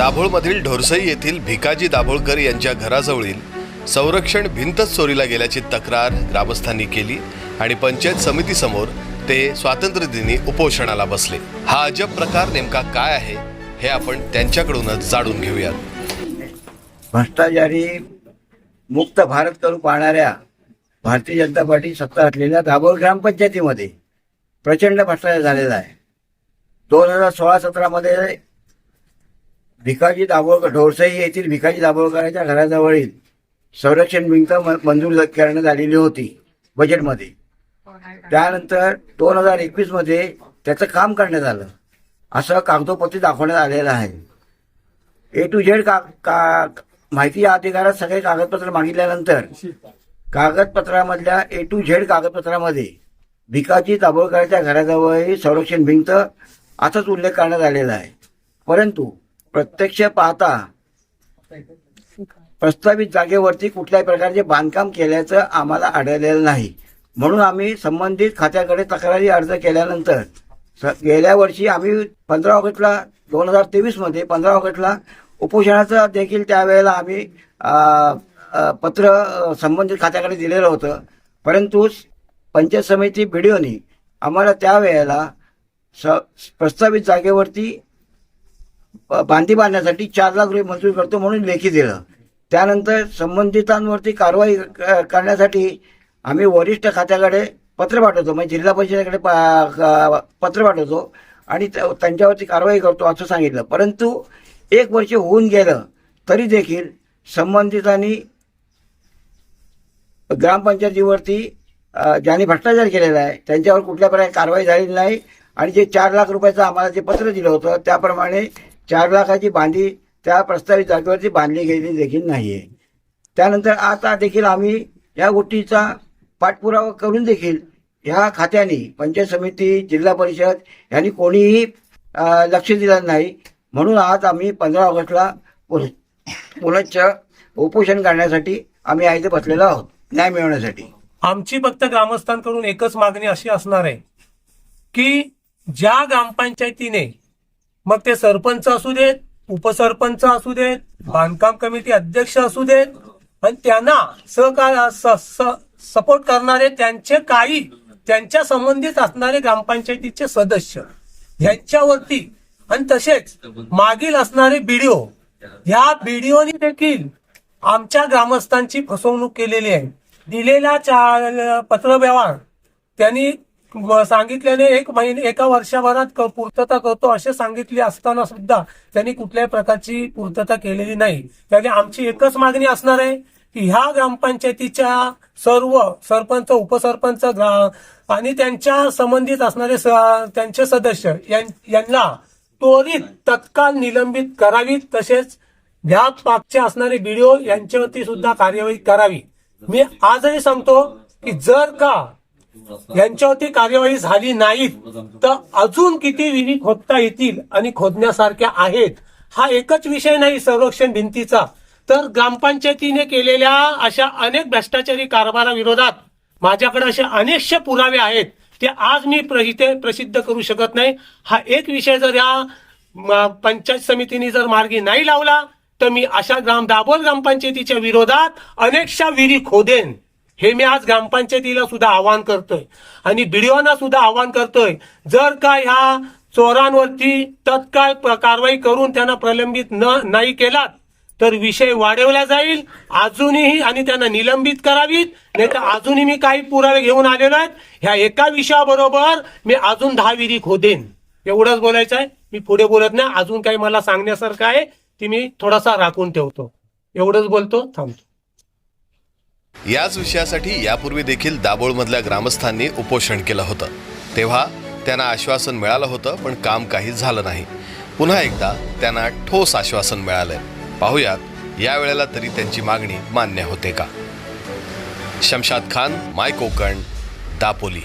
दाभोळमधील ढोरसई येथील भिकाजी दाभोळकर यांच्या घराजवळील संरक्षण भिंतच चोरीला गेल्याची तक्रार ग्रामस्थांनी केली आणि पंचायत समितीसमोर ते स्वातंत्र्यदिनी उपोषणाला बसले. हा अजब प्रकार नेमका काय आहे हे आपण त्यांच्याकडूनच जाणून घेऊयात. भ्रष्टाचारी मुक्त भारत करू पाहणाऱ्या भारतीय जनता पार्टी सत्ता असलेल्या दाभोळ ग्रामपंचायतीमध्ये प्रचंड भ्रष्टाचार झालेला आहे. दोन हजार सोळा सतरामध्ये भिकाजी दाभोळकर ढोरसई येथील भिकाजी दाभोळकरांच्या घराजवळील संरक्षण भिंत म- मंजूर करण्यात आलेली होती बजेटमध्ये त्यानंतर दोन हजार एकवीसमध्ये त्याचं काम करण्यात आलं. असं कागदोपत्री दाखवण्यात आलेलं आहे. ए टू झेड का, का माहिती अधिकारात सगळे कागदपत्र मागितल्यानंतर कागदपत्रामधल्या ए टू झेड कागदपत्रामध्ये भिकाजी दाभोळकरांच्या घराजवळ संरक्षण भिंत असाच उल्लेख करण्यात आलेला आहे. परंतु प्रत्यक्ष पाहता प्रस्तावित जागेवरती कुठल्याही प्रकारचे बांधकाम केल्याचं आम्हाला आढळलेलं नाही. म्हणून आम्ही संबंधित खात्याकडे तक्रारी अर्ज केल्यानंतर स- गेल्या वर्षी आम्ही पंधरा ऑगस्टला दोन हजार तेवीसमध्ये पंधरा ऑगस्टला उपोषणाचं देखील त्यावेळेला आम्ही पत्र संबंधित खात्याकडे दिलेलं होतं. परंतु पंचायत समिती बीडीओनी आम्हाला त्यावेळेला स प्रस्तावित जागेवरती बांधी बांधण्यासाठी चार लाख रुपये मंजूर करतो म्हणून लेखी दिलं. त्यानंतर संबंधितांवरती कारवाई क- करण्यासाठी आम्ही वरिष्ठ खात्याकडे पत्र पाठवतो. म्हणजे जिल्हा परिषदेकडे पा- पत्र पाठवतो आणि त्या- त्यांच्यावरती कारवाई करतो असं सांगितलं. परंतु एक वर्ष होऊन गेलं तरी देखील संबंधितांनी ग्रामपंचायतीवरती ज्यांनी भ्रष्टाचार केलेला आहे त्यांच्यावर कुठल्या प्रकारे कारवाई झालेली नाही आणि जे चार लाख रुपयाचं आम्हाला जे पत्र दिलं होतं त्याप्रमाणे चार लाखाची बांधी त्या प्रस्तावित जागेवरती बांधली गेलेली देखील नाही आहे त्यानंतर आता देखील आम्ही या गोष्टीचा पाठपुरावा करून देखील ह्या खात्याने पंचायत समिती जिल्हा परिषद यांनी कोणीही लक्ष दिलं नाही. म्हणून आज आम्ही पंधरा ऑगस्टला पुन- पुनश्च उपोषण करण्यासाठी आम्ही आहे बसलेलो आहोत न्याय मिळवण्यासाठी. आमची फक्त ग्रामस्थांकडून एकच मागणी अशी असणार आहे की ज्या ग्रामपंचायतीने मग ते सरपंच असू देत उपसरपंच असू देत बांधकाम कमिटी अध्यक्ष असू देत आणि त्यांना सहकार सपोर्ट करणारे त्यांचे काही त्यांच्या संबंधित असणारे ग्रामपंचायतीचे सदस्य. यांच्यावरती आणि तसेच मागील असणारे बीडीओ ह्या बीडीओनी देखील आमच्या ग्रामस्थांची फसवणूक केलेली आहे. दिलेला चा पत्रव्यवहार त्यांनी सांगितल्याने एक महिने एका वर्षभरात पूर्तता करतो असे सांगितले असताना सुद्धा त्यांनी कुठल्याही प्रकारची पूर्तता केलेली नाही. त्याने आमची एकच मागणी असणार आहे की ह्या ग्रामपंचायतीच्या सर्व सरपंच उपसरपंच आणि त्यांच्या संबंधित असणारे त्यांचे सदस्य यांना त्वरित तत्काळ निलंबित करावीत तसेच ह्या मागचे असणारे बीडीओ यांच्यावरती सुद्धा कार्यवाही करावी. मी आजही सांगतो की जर का यांच्यावरती कार्यवाही झाली नाही तर अजून किती विहिरी खोदता येतील आणि खोदण्यासारख्या आहेत हा एकच विषय नाही संरक्षण भिंतीचा. तर ग्रामपंचायतीने केलेल्या अशा अनेक भ्रष्टाचारी कारभाराविरोधात माझ्याकडे असे अनेकशे पुरावे आहेत ते आज मी प्र- इथे प्रसिद्ध करू शकत नाही. हा एक विषय जर या पंचायत समितीने जर मार्गी नाही लावला तर मी अशा ग्राम दाभोल ग्रामपंचायतीच्या विरोधात अनेकशा विहिरी खोदेन. हे मी आज ग्रामपंचायतीला सुद्धा आवाहन करतोय. आणि बीडीओना सुद्धा आवाहन करतोय जर का ह्या चोरांवरती तत्काळ कारवाई करून त्यांना प्रलंबित न नाही केलात तर विषय वाढवला जाईल. अजूनही आणि त्यांना निलंबित करावीत नाही तर अजूनही मी काही पुरावे घेऊन आलेलो आहेत. ह्या एका विषयाबरोबर मी अजून दहा विधी खोदेन. एवढंच बोलायचं आहे. मी पुढे बोलत नाही. अजून काही मला सांगण्यासारखं आहे. ती मी थोडासा राखून ठेवतो. एवढंच बोलतो. थांबतो. याच विषयासाठी यापूर्वी देखील दाभोळमधल्या ग्रामस्थांनी उपोषण केलं होतं. तेव्हा त्यांना आश्वासन मिळालं होतं पण काम काही झालं नाही. पुन्हा एकदा त्यांना ठोस आश्वासन मिळालंय. पाहुयात या वेळेला तरी त्यांची मागणी मान्य होते का? शमशाद खान माय कोकण दापोली.